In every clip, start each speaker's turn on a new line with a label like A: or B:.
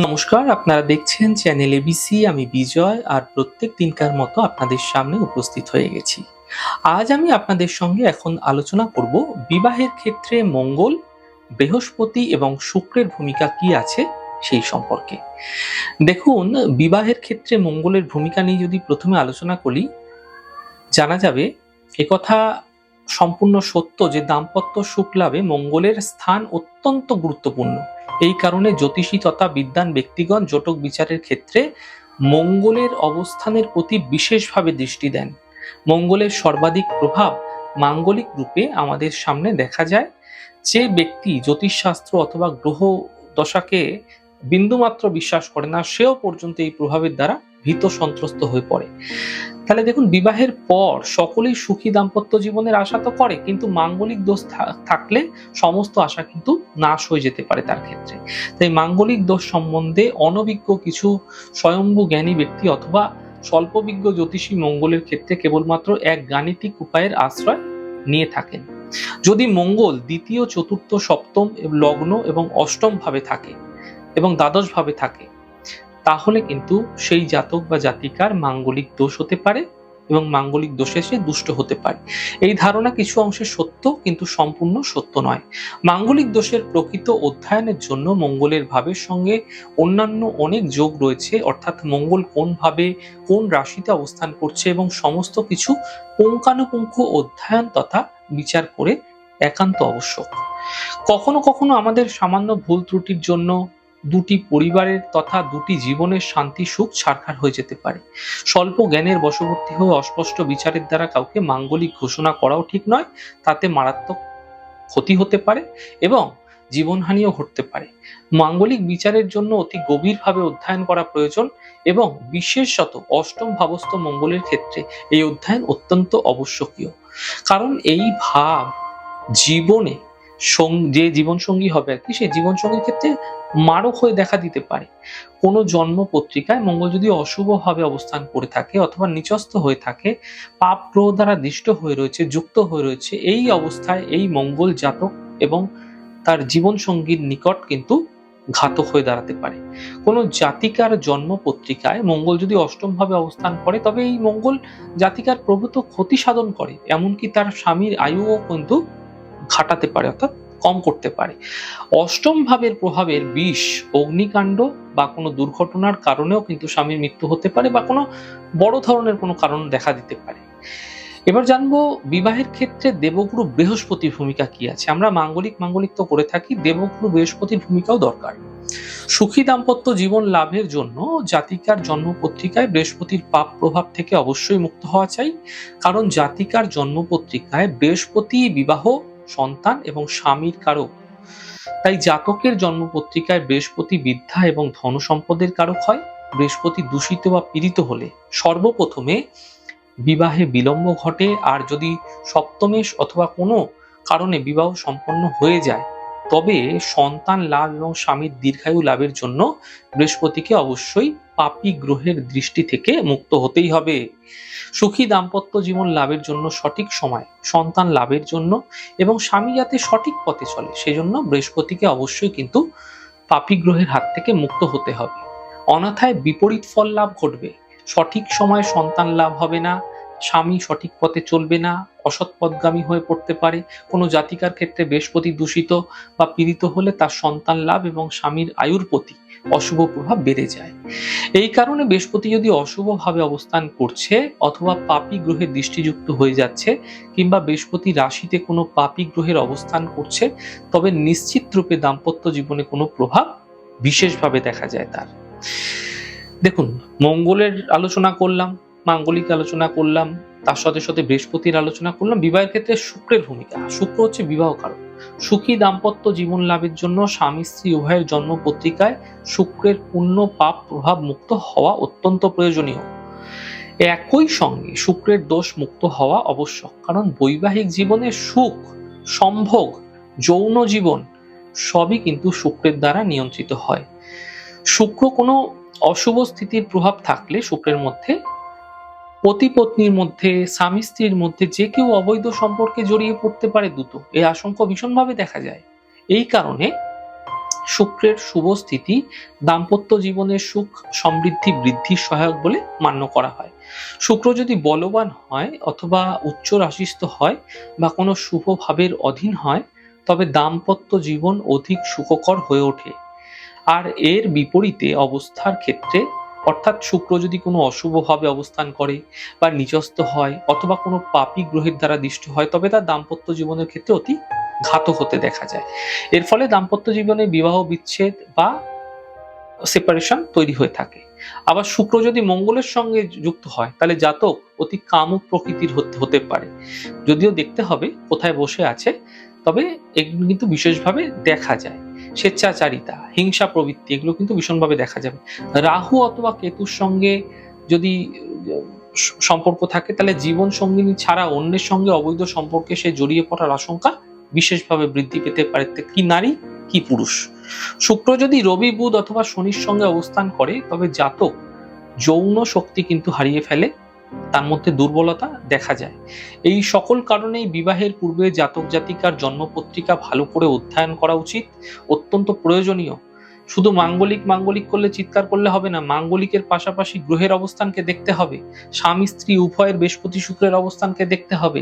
A: নমস্কার, আপনারা দেখছেন চ্যানেল এবিসি আমি বিজয়, আর প্রত্যেক দিনকার মতো আপনাদের সামনে উপস্থিত হয়ে গেছি। আজ আমি আপনাদের সঙ্গে এখন আলোচনা করব বিবাহের ক্ষেত্রে মঙ্গল, বৃহস্পতি এবং শুক্রের ভূমিকা কি আছে সেই সম্পর্কে। দেখুন, বিবাহের ক্ষেত্রে মঙ্গলের ভূমিকা নিয়ে যদি প্রথমে আলোচনা করি, জানা যাবে, একথা সম্পূর্ণ সত্য যে দাম্পত্য সুখ লাভে মঙ্গলের স্থান অত্যন্ত গুরুত্বপূর্ণ। এই কারণে জ্যোতিষী তথা বিদ্বান ব্যক্তিগণ জটক বিচারের ক্ষেত্রে মঙ্গলের অবস্থানের প্রতি বিশেষভাবে দৃষ্টি দেন। মঙ্গলের সর্বাধিক প্রভাব মাঙ্গলিক রূপে আমাদের সামনে দেখা যায়। যে ব্যক্তি জ্যোতিষশাস্ত্র অথবা গ্রহ দশাকে বিন্দুমাত্র বিশ্বাস করে না, সেও পর্যন্ত এই প্রভাবের দ্বারা ভীত সন্ত্রস্ত হয়ে পড়ে। তাহলে দেখুন, বিবাহের পর সকলেই সুখী দাম্পত্য জীবনের আশা তো করে, কিন্তু মাঙ্গলিক দোষ থাকলে সমস্ত আশা কিন্তু নাশ হয়ে যেতে পারে তার ক্ষেত্রে। তাই মাঙ্গলিক দোষ সম্বন্ধে অনভিজ্ঞ কিছু স্বয়ম্ভু জ্ঞানী ব্যক্তি অথবা স্বল্পবিজ্ঞ জ্যোতিষী মঙ্গলের ক্ষেত্রে কেবলমাত্র এক গাণিতিক উপায়ের আশ্রয় নিয়ে থাকেন। যদি মঙ্গল দ্বিতীয়, চতুর্থ, সপ্তম, লগ্ন এবং অষ্টম ভাবে থাকে এবং দ্বাদশ ভাবে থাকে তাহলে কিন্তু সেই জাতক বা জাতিকার মাঙ্গলিক দোষ হতে পারে এবং মাঙ্গলিক দোষে সে দুষ্ট হতে পারে। এই ধারণা কিছু অংশে সত্য, কিন্তু সম্পূর্ণ সত্য নয়। মাঙ্গলিক দোষের প্রকৃত অধ্যয়নের জন্য মঙ্গলের ভাবের সঙ্গে অন্যান্য অনেক যোগ রয়েছে, অর্থাৎ মঙ্গল কোন ভাবে কোন রাশিতে অবস্থান করছে এবং সমস্ত কিছু পুঙ্খানুপুঙ্খ অধ্যয়ন তথা বিচার করে একান্ত আবশ্যক। কখনো কখনো আমাদের সামান্য ভুল ত্রুটির জন্য দুটি পরিবারের তথা দুটি জীবনের শান্তি, সুখ, ছারখার হয়ে যেতে পারে। স্বল্প জ্ঞানের বশবর্তী হয়ে অস্পষ্ট বিচারের দ্বারা কাউকে মাঙ্গলিক ঘোষণা করাও ঠিক নয়, তাতে মারাত্মক ক্ষতি হতে পারে এবং জীবনহানিও ঘটতে পারে। মাঙ্গলিক বিচারের জন্য অতি গভীরভাবে অধ্যয়ন করা প্রয়োজন এবং বিশেষত অষ্টম ভাবস্থ মঙ্গলের ক্ষেত্রে এই অধ্যয়ন অত্যন্ত আবশ্যকীয়। কারণ এই ভাব জীবনে যে জীবনসঙ্গী হবে আর কি সেই জীবনসঙ্গীর ক্ষেত্রে মারক হয়ে দেখা দিতে পারে। কোনো জন্ম পত্রিকায় মঙ্গল যদি অশুভভাবে অবস্থান করে থাকে অথবা নিচস্থ হয়ে থাকে, পাপ গ্রহ দ্বারা দৃষ্ট হয়ে রয়েছে, যুক্ত হয়ে রয়েছে, এই অবস্থায় এই মঙ্গল জাতক এবং তার জীবন সঙ্গীর নিকট কিন্তু ঘাতক হয়ে দাঁড়াতে পারে। কোনো জাতিকার জন্ম পত্রিকায় মঙ্গল যদি অষ্টম ভাবে অবস্থান করে, তবে এই মঙ্গল জাতিকার প্রভূত ক্ষতি সাধন করে। এমনকি তার স্বামীর আয়ুও কিন্তু ঘাটাতে পারে, অর্থাৎ কম করতে পারে। অষ্টম ভাবের প্রভাবের বিষ, অগ্নিকাণ্ড বা কোনো দুর্ঘটনার কারণেও কিন্তু স্বামীর মৃত্যু হতে পারে বা কোনো বড় ধরনের কোনো কারণ দেখা দিতে পারে। এবার জানব বিবাহের ক্ষেত্রে দেবগুরু বৃহস্পতির ভূমিকা কি আছে? আমরা মাঙ্গলিক মাঙ্গলিক তো করে থাকি, দেবগুরু বৃহস্পতির ভূমিকাও দরকার। সুখী দাম্পত্য জীবন লাভের জন্য জাতিকার জন্ম পত্রিকায় বৃহস্পতির পাপ প্রভাব থেকে অবশ্যই মুক্ত হওয়া চাই। কারণ জাতিকার জন্ম পত্রিকায় বৃহস্পতি বিবাহ সন্তান এবং স্বামীর কারক। তাই জাতকের জন্ম পত্রিকায় বৃহস্পতি বিদ্যা এবং ধন সম্পদের কারক হয়। বৃহস্পতি দূষিত বা পীড়িত হলে সর্বপ্রথমে বিবাহে বিলম্ব ঘটে। আর যদি সপ্তমেশ অথবা কোনো কারণে বিবাহ সম্পন্ন হয়ে যায় তবে সন্তান লাভ এবং স্বামীর দীর্ঘায়ু লাভের জন্য বৃহস্পতিকে অবশ্যই পাপী গ্রহের দৃষ্টি থেকে মুক্ত হতেই হবে। সুখী দাম্পত্য জীবন লাভের জন্য সঠিক সময়, সন্তান লাভের জন্য এবং স্বামী যাতে সঠিক পথে চলে, সেজন্য বৃহস্পতিকে অবশ্যই কিন্তু পাপী গ্রহের হাত থেকে মুক্ত হতে হবে। অনাথায় বিপরীত ফল লাভ ঘটবে। সঠিক সময় সন্তান লাভ হবে না। স্বামী সঠিক পথে চলবে না, অসৎ পথগামী হয়ে পড়তে পারে, কোনো জাতিকার ক্ষেত্রে বৃহস্পতি দূষিত বা পীড়িত হলে তার সন্তান লাভ এবং স্বামীর আয়ুর প্রতি অশুভ প্রভাব বেড়ে যায়। এই কারণে বৃহস্পতি যদি অশুভভাবে অবস্থান করছে অথবা পাপী গ্রহের দৃষ্টিযুক্ত হয়ে যাচ্ছে কিংবা বৃহস্পতি রাশিতে কোনো পাপী গ্রহের অবস্থান করছে, তবে নিশ্চিত রূপে দাম্পত্য জীবনে কোনো প্রভাব বিশেষভাবে দেখা যায় তার। দেখুন, মঙ্গলের আলোচনা করলাম মাঙ্গলিক আলোচনা করলাম, তার সাথে সাথে বৃহস্পতির আলোচনা করলাম। বিবাহের ক্ষেত্রে শুক্রের ভূমিকা। শুক্র হচ্ছে বিবাহ কারণ সুখী দাম্পত্য জীবন লাভের জন্য স্বামী স্ত্রী উভয়ের জন্ম পত্রিকায় শুক্রের পূর্ণ পাপ প্রভাব মুক্ত হওয়া অত্যন্ত প্রয়োজনীয়। একই সঙ্গে শুক্রের দোষ মুক্ত হওয়া আবশ্যক, কারণ বৈবাহিক জীবনে সুখ, সম্ভোগ, যৌন জীবন সবই কিন্তু শুক্রের দ্বারা নিয়ন্ত্রিত হয়। শুক্র কোনো অশুভ স্থিতির প্রভাব থাকলে শুক্রের মধ্যে পতি পত্নীর মধ্যে, স্বামী স্ত্রীর মধ্যে যে কেউ অবৈধ সম্পর্কে জড়িয়ে পড়তে পারে দ্রুত এই আশঙ্কা ভীষণভাবে দেখা যায়। এই কারণে শুক্রের শুভ স্থিতি, দাম্পত্য জীবনের সুখ, সমৃদ্ধি, বৃদ্ধির সহায়ক বলে মান্য করা হয়। শুক্র যদি বলবান হয় অথবা উচ্চ রাশিস্থ হয় বা কোনো শুভ ভাবের অধীন হয়, তবে দাম্পত্য জীবন অধিক সুখকর হয়ে ওঠে। আর এর বিপরীতে অবস্থার ক্ষেত্রে অর্থাৎ শুক্র যদি কোনো অশুভভাবে অবস্থান করে বা নিচস্থ হয় অথবা কোনো পাপী গ্রহের দ্বারা দৃষ্ট হয়, তবে তার দাম্পত্য জীবনের ক্ষেত্রে অতি ঘাতক হতে দেখা যায়। এর ফলে দাম্পত্য জীবনে বিবাহ বিচ্ছেদ বা সেপারেশন তৈরি হয়ে থাকে। আবার শুক্র যদি মঙ্গলের সঙ্গে যুক্ত হয়, তাহলে জাতক অতি কামুক প্রকৃতির হতে পারে। যদিও দেখতে হবে কোথায় বসে আছে, তবে এগুলো কিন্তু বিশেষভাবে দেখা যায়। স্বেচ্ছাচারিতা, হিংসা প্রবৃত্তি, এগুলো কিন্তু ভীষণভাবে দেখা যাবে। রাহু অথবা কেতুর সঙ্গে যদি সম্পর্ক থাকে, তাহলে জীবন সঙ্গিনী ছাড়া অন্যের সঙ্গে অবৈধ সম্পর্কে সে জড়িয়ে পড়ার আশঙ্কা বিশেষভাবে বৃদ্ধি পেতে পারে। কি নারী, কি পুরুষ? শুক্র যদি রবি, বুধ অথবা শনির সঙ্গে অবস্থান করে, তবে জাতক যৌন শক্তি কিন্তু হারিয়ে ফেলে। তার মধ্যে দুর্বলতা দেখা যায়। এই সকল কারণেই বিবাহের পূর্বে জাতক জাতিকার জন্মপত্রিকা ভালো করে অধ্যয়ন করা উচিত। অত্যন্ত প্রয়োজনীয়। শুধু মাঙ্গলিক মাঙ্গলিক করলে চিৎকার করলে হবে না, মাঙ্গলিকের পাশাপাশি গ্রহের অবস্থানকে দেখতে হবে, স্বামী স্ত্রী উভয়ের বৃহস্পতি শুক্রের অবস্থানকে দেখতে হবে,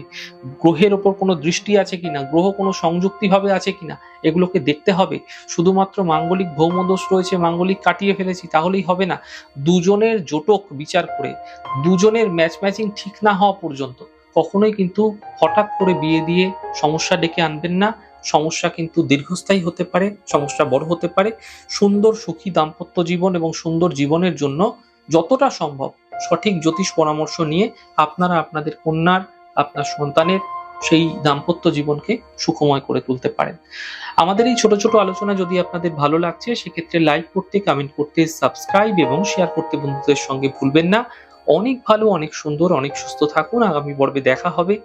A: গ্রহের ওপর কোনো দৃষ্টি আছে কিনা, গ্রহ কোনো সংযুক্তিভাবে আছে কিনা, এগুলোকে দেখতে হবে। শুধুমাত্র মাঙ্গলিক ভৌমদোষ রয়েছে, মাঙ্গলিক কাটিয়ে ফেলেছি, তাহলেই হবে না। দুজনের জোটক বিচার করে, দুজনের ম্যাচ ম্যাচিং ঠিক না হওয়া পর্যন্ত, কখনোই কিন্তু হঠাৎ করে বিয়ে দিয়ে সমস্যা ডেকে আনবেন না। সমস্যা কিন্তু দীর্ঘস্থায়ী হতে পারে, সমস্যা বড় হতে পারে। সুন্দর সুখী দাম্পত্য জীবন এবং সুন্দর জীবনের জন্য যতটা সম্ভব সঠিক জ্যোতিষ পরামর্শ নিয়ে আপনারা আপনাদের কন্যার, আপনার সন্তানের সেই দাম্পত্য জীবনকে সুখময় করে তুলতে পারেন। আমাদের এই ছোট ছোট আলোচনা যদি আপনাদের ভালো লাগছে, সেক্ষেত্রে লাইক করতে কমেন্ট করতে সাবস্ক্রাইব এবং শেয়ার করতে বন্ধুদের সঙ্গে ভুলবেন না। অনেক ভালো, অনেক সুন্দর, অনেক সুস্থ থাকুন। আগামী পর্বে দেখা হবে।